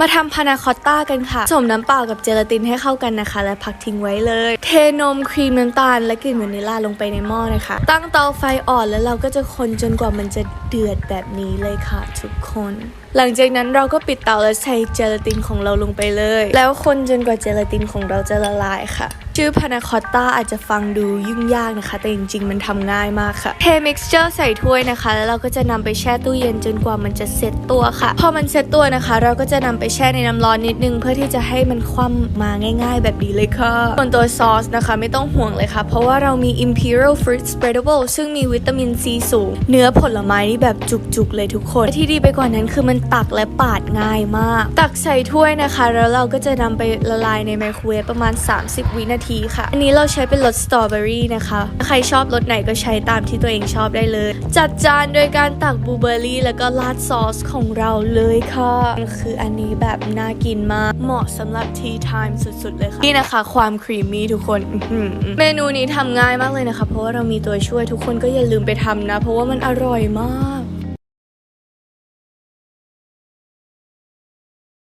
มาทำพานาคอตต้ากันค่ะ ผสมน้ำเปล่ากับเจลาตินให้เข้ากันนะคะ และพักทิ้งไว้เลย เทนมครีมน้ำตาล และกลิ่นวานิลลาลงไปในหม้อนะคะ ตั้งเตาไฟอ่อนแล้วเราก็จะคนจนกว่ามันจะเดือดแบบนี้เลยค่ะทุกคน หลังจากนั้นเราก็ปิดเตาและใส่เจลาตินของเราลงไปเลย แล้วคนจนกว่าเจลาตินของเราจะละลายค่ะ ชื่อพานาคอตต้าอาจจะฟังดูยุ่งยากนะคะ แต่จริงๆ มันทำง่ายมากค่ะเทมิกซ์เจอร์ใส่ถ้วยนะคะ แล้วเราก็จะนำไปแช่ตู้เย็นจนกว่ามันจะเซ็ตตัวค่ะ พอมันเซ็ตตัวนะคะ เราก็จะนำไปแช่ในน้ำร้อนนิดนึง เพื่อที่จะให้มันคว่ำมาง่าย ๆ แบบนี้เลยค่ะส่วนตัวซอสนะคะไม่ต้องห่วงเลยค่ะ เพราะว่าเรามี Imperial Fruit Spreadable ซึ่งมีวิตามินซีสูง เนื้อผลไม้นี่แบบจุกๆเลยทุกคน ที่ดีไปกว่านั้นคือมันตักและปาดง่ายมาก ตักใส่ถ้วยนะคะ แล้วเราก็จะนำไปละลายในไมโครเวฟประมาณ 30 วินาทีค่ะ อันนี้เราใช้เป็นรสสตรอเบอรี่นะคะ ใครชอบรสไหนก็ใช้ตามที่ตัวเองชอบได้เลย จัดจานโดยการตักบลูเบอร์รี่ แล้วก็ราดซอสของเราเลยค่ะคืออันนี้แบบน่ากินมาก เหมาะสำหรับ tea time สุดๆเลยค่ะ นี่นะคะ ความครีมมี่ทุกคนเมนูนี้ทำง่ายมากเลยนะคะ เพราะว่าเรามีตัวช่วยทุกคนก็อย่าลืมไปทำนะ เพราะว่ามันอร่อยมาก